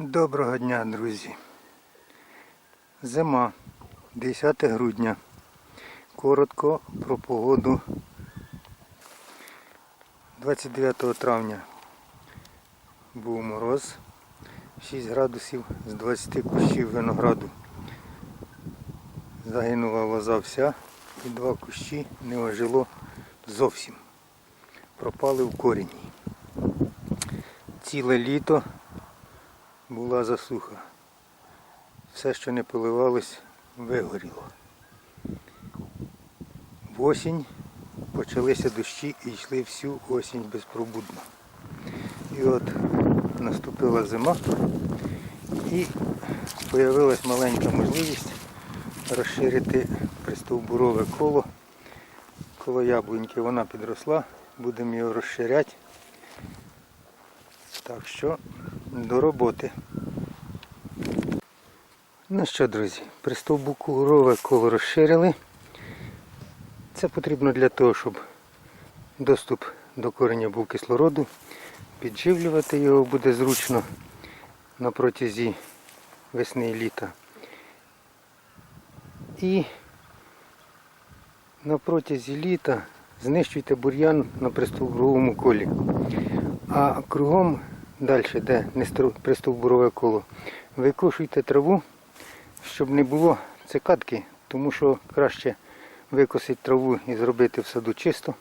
Доброго дня, друзі. Зима, 10 грудня. Коротко про погоду 29 травня був мороз 6 градусів з 20 кущів винограду. Загинула лоза вся і два кущі не ожило зовсім. Пропали в корінь. Ціле літо була засуха. Все, що не поливалось, вигоріло. В осінь почалися дощі і йшли всю осінь безпробудно. І от наступила зима і з'явилась маленька можливість розширити пристовбурове коло. Коло яблуньки вона підросла, будемо його розширяти. Так що до роботи. Ну що, друзі, пристовбурове коло розширили. Це потрібно для того, щоб доступ до кореня був кислороду. Підживлювати його буде зручно на протязі весни і літа. І на протязі літа знищуйте бур'ян на пристовбуровому колі. А кругом далі, де не пристовбурове коло, викошуйте траву, щоб не було цикадки, тому що краще викосити траву і зробити в саду чисто,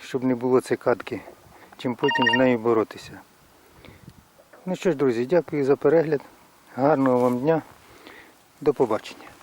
щоб не було цикадки, чим потім з нею боротися. Ну що ж, друзі, дякую за перегляд. Гарного вам дня. До побачення.